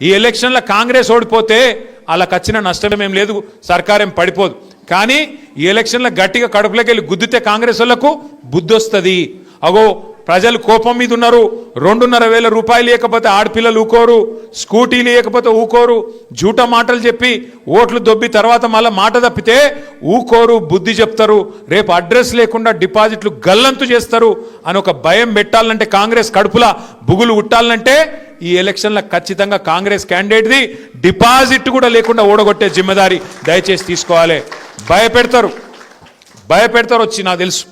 ఈ ఎలక్షన్లో కాంగ్రెస్ ఓడిపోతే అలా వచ్చిన నష్టం ఏం లేదు సర్కారం పడిపోదు. కానీ ఈ ఎలక్షన్లో గట్టిగా కడుపులోకి వెళ్ళి గుద్దితే కాంగ్రెస్ వాళ్ళకు బుద్ధి వస్తుంది అగో ప్రజలు కోపం మీద ఉన్నారు. రెండున్నర వేల రూపాయలు లేకపోతే ఆడపిల్లలు ఊకోరు స్కూటీ లేకపోతే ఊకోరు జూట మాటలు చెప్పి ఓట్లు దొబ్బి తర్వాత మళ్ళీ మాట తప్పితే ఊకోరు బుద్ధి చెప్తారు. రేపు అడ్రస్ లేకుండా డిపాజిట్లు గల్లంతు చేస్తారు అని ఒక భయం పెట్టాలంటే కాంగ్రెస్ కడుపులా బుగులు ఉట్టాలంటే ఈ ఎలక్షన్లో ఖచ్చితంగా కాంగ్రెస్ క్యాండిడేట్ది డిపాజిట్ కూడా లేకుండా ఓడగొట్టే జిమ్మదారి దయచేసి తీసుకోవాలి. భయపెడతారు. భయపెడతారు వచ్చి నాకు తెలుసు.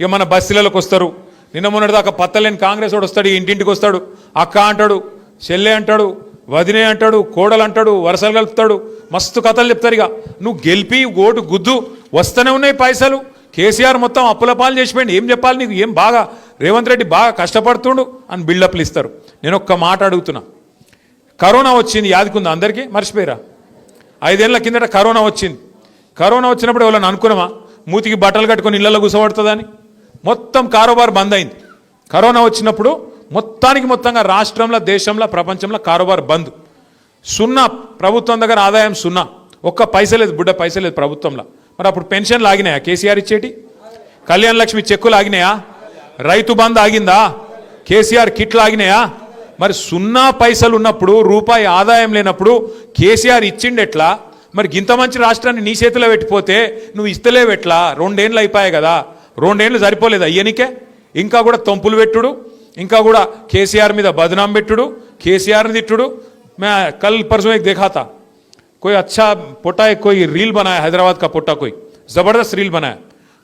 ఇక మన బస్సులలోకి వస్తారు. నిన్న మొన్నటి దాకా పత్తలేని కాంగ్రెస్ వాడు వస్తాడు ఇంటింటికి వస్తాడు. అక్క అంటాడు చెల్లె అంటాడు వదినే అంటాడు కోడలు అంటాడు వరసలు కలుపుతాడు. మస్తు కథలు చెప్తారు ఇక. నువ్వు గెలిపి ఓటు గుద్దు వస్తూనే ఉన్నాయి పైసలు. కేసీఆర్ మొత్తం అప్పుల పాలు చేసిపోయింది ఏం చెప్పాలి నీకు? ఏం బాగా? రేవంత్ రెడ్డి బాగా కష్టపడుతుండు అని బిల్డప్లు ఇస్తారు. నేను ఒక్క మాట అడుగుతున్నా. కరోనా వచ్చింది యాదికుందా అందరికీ? మర్చిపోయారా. ఐదేళ్ళ కిందట కరోనా వచ్చింది. కరోనా వచ్చినప్పుడు ఎవరైనా అనుకున్నామా? మూతికి బట్టలు కట్టుకొని ఇళ్ళలో కూసబడుతుందని? మొత్తం కారోబార్ బంద్ అయింది కరోనా వచ్చినప్పుడు మొత్తానికి మొత్తంగా రాష్ట్రంలో దేశంలో ప్రపంచంలో కారోబార్ బంద్. సున్నా ప్రభుత్వం దగ్గర ఆదాయం సున్నా. ఒక్క పైస లేదు బుడ్డ పైస లేదు ప్రభుత్వంలో. మరి అప్పుడు పెన్షన్లు ఆగినాయా కేసీఆర్ ఇచ్చేటి? కళ్యాణ లక్ష్మి చెక్కులు ఆగినాయా రైతు బంద్ ఆగిందా? కేసీఆర్ కిట్లు ఆగినాయా మరి సున్నా పైసలు ఉన్నప్పుడు రూపాయి ఆదాయం లేనప్పుడు కేసీఆర్ ఇచ్చిండెట్లా మరి గింత మంచి రాష్ట్రాన్ని నీ చేతిలో పెట్టిపోతే నువ్వు ఇస్తలేవెట్లా రెండేళ్ళు అయిపోయాయి కదా. రెండేళ్ళు సరిపోలేదు అయ్యనికే ఇంకా కూడా తొంపులు పెట్టుడు ఇంకా కూడా కేసీఆర్ మీద బదనాం పెట్టుడు కేసీఆర్ని తిట్టుడు మే కల్ परसों एक देखा था कोई अच्छा पोटा एक कोई रील बनाया हैदराबाद का पोटा कोई जबरदस्त रील बनाया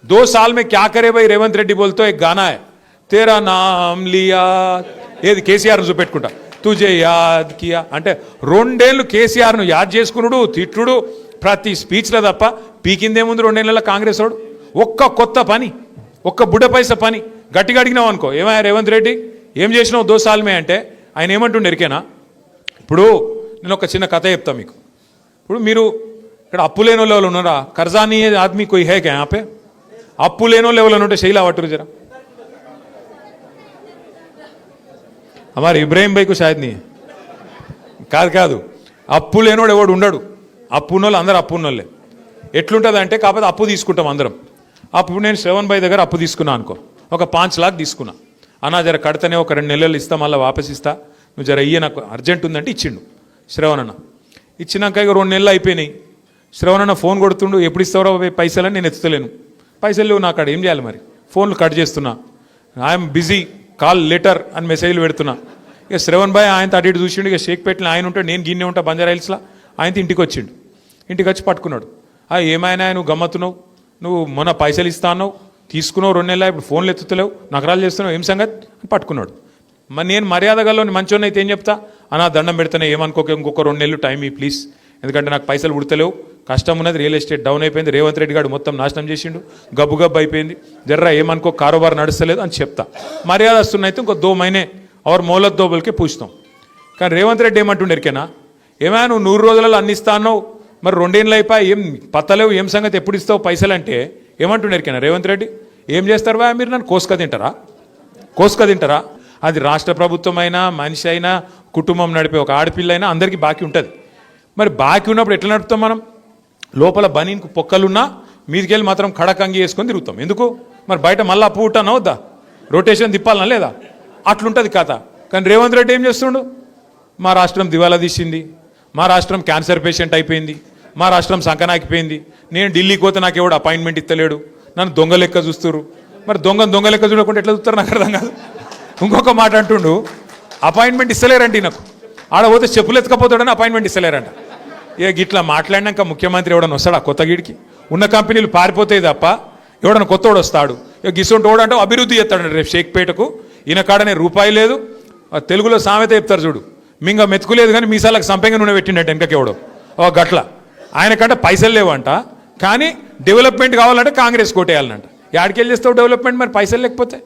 दो साल में क्या करे भाई रेवंत रेड्डी बोलते एक गाना है तेरा नाम लिया ఏది కేసీఆర్ చూపెట్టుకుంటా తుజే యాద్ కియా అంటే రెండేళ్ళు కేసీఆర్ను యాద్ చేసుకున్నాడు తిట్టుడు ప్రతి స్పీచ్లో తప్ప పీకిందేముంది రెండేళ్ళ కాంగ్రెస్ వాడు ఒక్క కొత్త పని ఒక్క బుడ్డ పైస పని. గట్టిగా అడిగినావు అనుకో. ఏమయ్యా రేవంత్ రెడ్డి? ఏం చేసినావు దోసాలమే అంటే? ఆయన ఏమంటుండే ఎరికేనా? ఇప్పుడు నేను ఒక చిన్న కథ చెప్తా మీకు. ఇప్పుడు మీరు ఇక్కడ అప్పు లేని వాళ్ళు ఉన్నారా? కర్జానీ ఆద్మీ కొయి హే ఆపే అప్పు లేనో లెవెల్ ఉంటే శైలా వట్టు జరా. అమారు ఇబ్రాహిం బైకు షాయద్ని కాదు కాదు. అప్పు లేనోడు ఎవడు ఉండడు. అప్పు ఉన్నోళ్ళు అందరు అప్పు ఉన్నోళ్ళే. ఎట్లుంటుంది అంటే కాకపోతే అప్పు తీసుకుంటాం అందరం. అప్పుడు నేను శ్రవణ్ భాయ్ దగ్గర అప్పు తీసుకున్నా అనుకో. ఒక పాంచ్ లాక్ తీసుకున్నా. అన్నా జర కడితేనే ఒక రెండు నెలలు ఇస్తా మళ్ళీ వాపస్ ఇస్తా. నువ్వు జర ఇయ్య నాకు అర్జెంట్ ఉందంటే ఇచ్చిండు శ్రవణ్ అన్న. ఇచ్చినాక ఇక రెండు నెలలు అయిపోయినాయి. శ్రవణ్ అన్న ఫోన్ కొడుతుండు ఎప్పుడు ఇస్తారో పైసలని నేను ఎత్తుతలేను పైసలు లేవు నాకు అక్కడ ఏం చేయాలి మరి? ఫోన్లు కట్ చేస్తున్నా. ఐఎమ్ బిజీ కాల్ లెటర్ అని మెసేజ్లు పెడుతున్నా. ఇక శ్రవణ్ భాయ్ ఆయన అటు ఇటు చూసిండు ఇక షేక్ పెట్టిన ఆయన ఉంటాడు నేను గిన్నె ఉంటా బంజారా హిల్స్లో? ఆయన ఇంటికి వచ్చిండు. ఇంటికి వచ్చి పట్టుకున్నాడు. ఆ ఏమైనా నువ్వు గమ్మత్తున్నావు? నువ్వు మొన్న పైసలు ఇస్తా అన్నావు తీసుకున్నావు రెండు నెలలు ఇప్పుడు ఫోన్లు ఎత్తుతలేవు నగరాలు చేస్తున్నావు ఏం సంగతి? అని పట్టుకున్నాడు. మరి నేను మర్యాద గల్లోని మంచోని అయితే ఏం చెప్తా? అనా దండం పెడితేనే ఏమనుకోక ఇంకొక రెండు నెలలు టైం ఈ ప్లీజ్ ఎందుకంటే నాకు పైసలు ఉడతలేవు కష్టం ఉన్నది రియల్ ఎస్టేట్ డౌన్ అయిపోయింది రేవంత్ రెడ్డి గారు మొత్తం నాశనం చేసిండు గబ్బు గబ్బు అయిపోయింది. జర్రా ఏమనుకో కారోబార్ నడుస్తలేదు అని చెప్తా. మర్యాద వస్తున్నైతే ఇంకో దో మైనే అవర్ మౌలత్ దోబులకే పూస్తాం కానీ రేవంత్ రెడ్డి ఏమంటుండే ఎరికేనా? ఏమైనా నువ్వు నూరు రోజులలో అన్ని అన్నావు మరి రెండేళ్ళు అయిపోయి ఏం పత్తలేవు ఏం సంగతి ఎప్పుడు ఇస్తావు పైసలు అంటే ఏమంటుండే ఎరికేనా రేవంత్ రెడ్డి? ఏం చేస్తారు బా మీరు నన్ను? కోసుక తింటారా? కోసుక తింటారా? అది రాష్ట్ర ప్రభుత్వం అయినా మనిషి అయినా కుటుంబం నడిపే ఒక ఆడపిల్ల అయినా అందరికీ బాకీ ఉంటుంది. మరి బాకీ ఉన్నప్పుడు ఎట్లా నడుపుతాం మనం? లోపల బనీన్కు పొక్కలున్నా మీదికెళ్ళి మాత్రం కడకంగి వేసుకొని తిరుగుతాం. ఎందుకు? మరి బయట మళ్ళీ అప్పు ఉంటానా వద్దా? రొటేషన్ తిప్పాలనా లేదా? అట్లుంటుంది కథ. కానీ రేవంత్ రెడ్డి ఏం చేస్తుండు? మా రాష్ట్రం దివాలా తీసింది. మా రాష్ట్రం క్యాన్సర్ పేషెంట్ అయిపోయింది. మా రాష్ట్రం సంకనాకిపోయింది. నేను ఢిల్లీకి పోతే నాకు ఎవడు అపాయింట్మెంట్ ఇస్తలేడు. నన్ను దొంగ లెక్క చూస్తారు మరి దొంగ దొంగ లెక్క చూడకుండా ఎట్లా చూస్తారు? నాకు అర్థం కాదు. ఇంకొక మాట అంటుండు అపాయింట్మెంట్ ఇస్తలేరండి నాకు ఆడ పోతే చెప్పులు ఎత్తకపోతాడని అపాయింట్మెంట్ ఇస్తలేరంట. ఇక గిట్లా మాట్లాడినాక ముఖ్యమంత్రి ఎవడన్నా వస్తాడా కొత్త గీడికి ఉన్న కంపెనీలు పారిపోతాయి తప్ప ఎవడన్నా కొత్తోడు వస్తాడు? ఇక గిసొంటి వాడు అంటే అభివృద్ధి చేస్తాడు రేపు షేక్పేటకు. ఈయన కాడనే రూపాయి లేదు. ఆ తెలుగులో సామెత చెప్తారు చూడు. మింగ మెతుకులేదు కానీ మీసాలకు సంపెంగ నూనె పెట్టిండట ఎవడు. ఓ గట్ల. ఆయనకంటే పైసలు లేవంట. కానీ డెవలప్మెంట్ కావాలంటే కాంగ్రెస్ కోటేయాలనంట యాడికెళ్ళి చేస్తావు డెవలప్మెంట్ మరి పైసలు లేకపోతే?